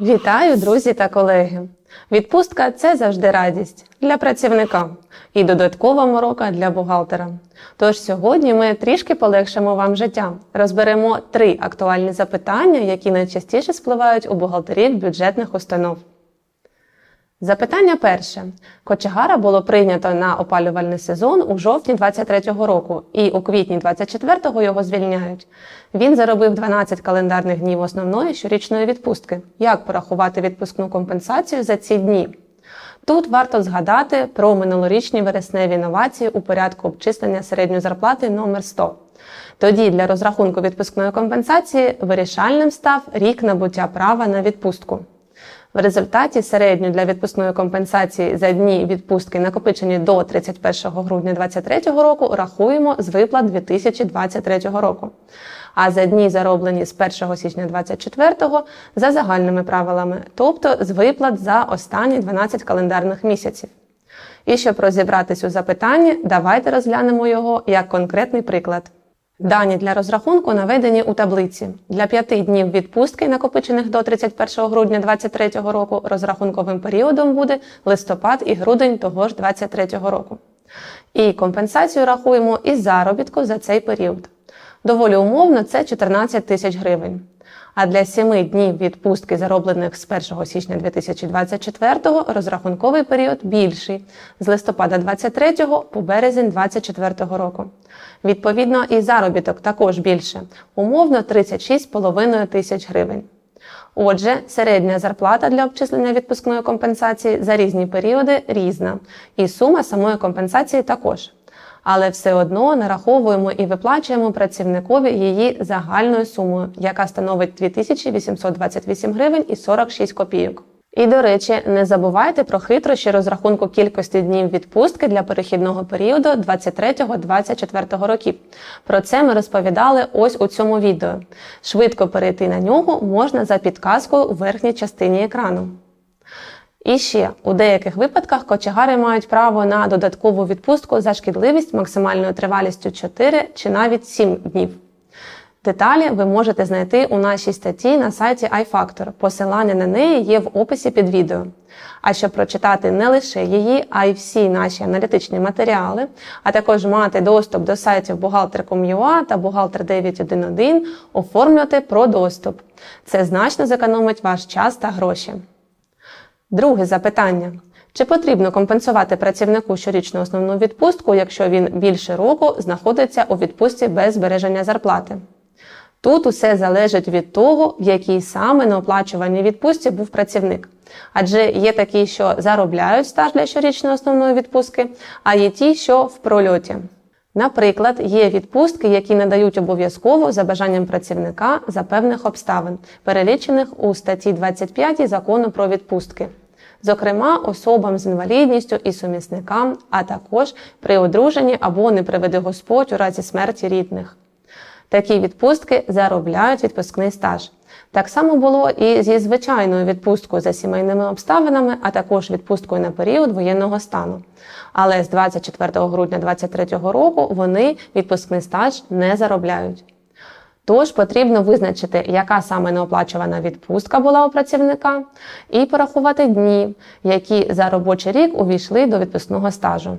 Вітаю, друзі та колеги! Відпустка це завжди радість для працівника і додаткова морока для бухгалтера. Тож сьогодні ми трішки полегшимо вам життя. Розберемо три актуальні запитання, які найчастіше спливають у бухгалтерів бюджетних установ. Запитання перше. Кочегара було прийнято на опалювальний сезон у жовтні 23-го року, і у квітні 24-го його звільняють. Він заробив 12 календарних днів основної щорічної відпустки. Як порахувати відпускну компенсацію за ці дні? Тут варто згадати про минулорічні вересневі новації у порядку обчислення середньої зарплати номер 100. Тоді для розрахунку відпускної компенсації вирішальним став рік набуття права на відпустку. В результаті середню для відпускної компенсації за дні відпустки, накопичені до 31 грудня 2023 року, рахуємо з виплат 2023 року. А за дні зароблені з 1 січня 2024 за загальними правилами, тобто з виплат за останні 12 календарних місяців. І щоб розібратись у запитанні, давайте розглянемо його як конкретний приклад. Дані для розрахунку наведені у таблиці. Для п'яти днів відпустки, накопичених до 31 грудня 2023 року, розрахунковим періодом буде листопад і грудень того ж 2023 року. І компенсацію рахуємо із заробітку за цей період. Доволі умовно це 14 тисяч гривень. А для 7 днів відпустки, зароблених з 1 січня 2024 розрахунковий період більший з листопада 23 по березень 2024 року. Відповідно, і заробіток також більше, умовно 36,5 тисяч гривень. Отже, середня зарплата для обчислення відпускної компенсації за різні періоди різна, і сума самої компенсації також. Але все одно нараховуємо і виплачуємо працівникові її загальною сумою, яка становить 2828 гривень і 46 копійок. І, до речі, не забувайте про хитрощі розрахунку кількості днів відпустки для перехідного періоду 23-24 років. Про це ми розповідали ось у цьому відео. Швидко перейти на нього можна за підказкою у верхній частині екрану. І ще у деяких випадках кочегари мають право на додаткову відпустку за шкідливість максимальною тривалістю 4 чи навіть 7 днів. Деталі ви можете знайти у нашій статті на сайті iFactor. Посилання на неї є в описі під відео. А щоб прочитати не лише її, а й всі наші аналітичні матеріали, а також мати доступ до сайтів Бухгалтер.com.ua та Бухгалтер 911, оформлювати про доступ. Це значно зекономить ваш час та гроші. Друге запитання. Чи потрібно компенсувати працівнику щорічну основну відпустку, якщо він більше року знаходиться у відпустці без збереження зарплати? Тут усе залежить від того, в якій саме неоплачуваній відпустці був працівник. Адже є такі, що заробляють стаж для щорічної основної відпустки, а є ті, що в прольоті. Наприклад, є відпустки, які надають обов'язково за бажанням працівника за певних обставин, перелічених у статті 25 закону про відпустки. Зокрема, особам з інвалідністю і сумісникам, а також при одруженні або не приведи Господь у разі смерті рідних. Такі відпустки заробляють відпускний стаж. Так само було і зі звичайною відпусткою за сімейними обставинами, а також відпусткою на період воєнного стану. Але з 24 грудня 2023 року вони відпускний стаж не заробляють. Тож потрібно визначити, яка саме неоплачувана відпустка була у працівника, і порахувати дні, які за робочий рік увійшли до відпускного стажу.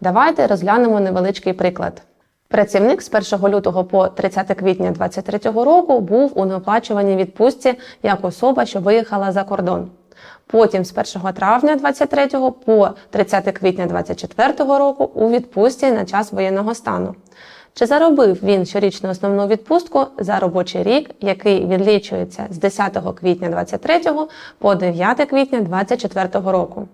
Давайте розглянемо невеличкий приклад. Працівник з 1 лютого по 30 квітня 2023 року був у неоплачуваній відпустці як особа, що виїхала за кордон. Потім з 1 травня 2023 по 30 квітня 2024 року у відпустці на час воєнного стану. Чи заробив він щорічну основну відпустку за робочий рік, який відлічується з 10 квітня 2023 по 9 квітня 2024 року?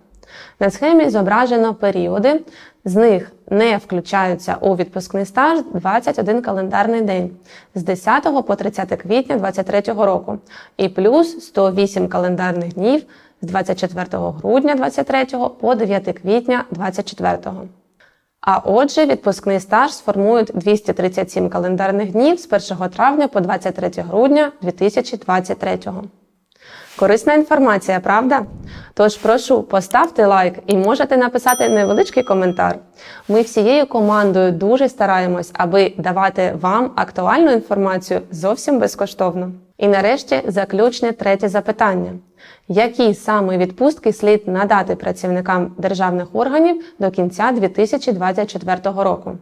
На схемі зображено періоди, з них не включаються у відпускний стаж 21 календарний день з 10 по 30 квітня 2023 року і плюс 108 календарних днів з 24 грудня 2023 по 9 квітня 2024. А отже, відпускний стаж сформують 237 календарних днів з 1 травня по 23 грудня 2023. Корисна інформація, правда? Тож прошу, поставте лайк і можете написати невеличкий коментар. Ми всією командою дуже стараємось, аби давати вам актуальну інформацію зовсім безкоштовно. І нарешті заключне третє запитання: які саме відпустки слід надати працівникам державних органів до кінця 2024 року?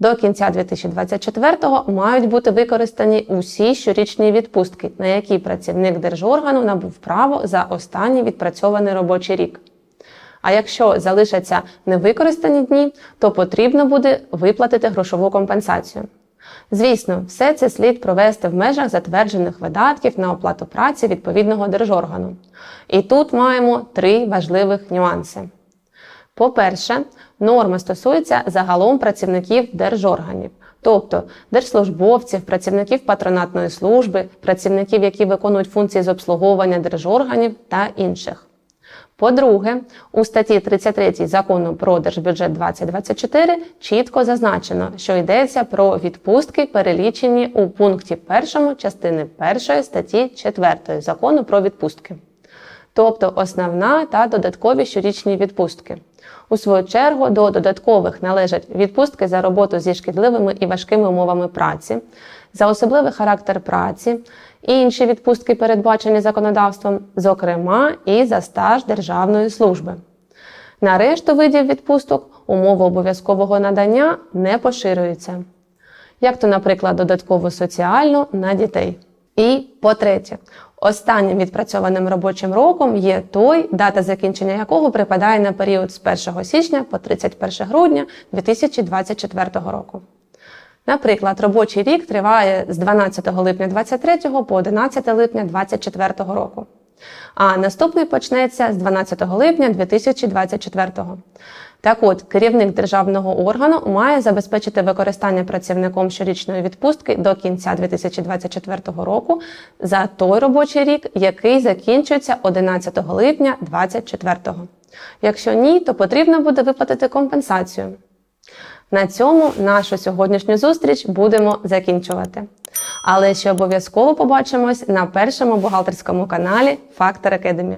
До кінця 2024-го мають бути використані усі щорічні відпустки, на які працівник держоргану набув право за останній відпрацьований робочий рік. А якщо залишаться невикористані дні, то потрібно буде виплатити грошову компенсацію. Звісно, все це слід провести в межах затверджених видатків на оплату праці відповідного держоргану. І тут маємо три важливих нюанси. По-перше, норма стосується загалом працівників держорганів, тобто держслужбовців, працівників патронатної служби, працівників, які виконують функції з обслуговування держорганів та інших. По-друге, у статті 33 закону про держбюджет 2024 чітко зазначено, що йдеться про відпустки, перелічені у пункті 1 частини 1 статті 4 закону про відпустки тобто основна та додаткові щорічні відпустки. У свою чергу до додаткових належать відпустки за роботу зі шкідливими і важкими умовами праці, за особливий характер праці, інші відпустки, передбачені законодавством, зокрема і за стаж державної служби. На решту видів відпусток умови обов'язкового надання не поширюються, як то, наприклад, додаткову соціальну на дітей. І по-третє, останнім відпрацьованим робочим роком є той, дата закінчення якого припадає на період з 1 січня по 31 грудня 2024 року. Наприклад, робочий рік триває з 12 липня 2023 по 11 липня 2024 року. А наступний почнеться з 12 липня 2024. Так от, керівник державного органу має забезпечити використання працівником щорічної відпустки до кінця 2024 року за той робочий рік, який закінчується 11 липня 2024. Якщо ні, то потрібно буде виплатити компенсацію. На цьому нашу сьогоднішню зустріч будемо закінчувати. Але ще обов'язково побачимось на першому бухгалтерському каналі Factor Academy.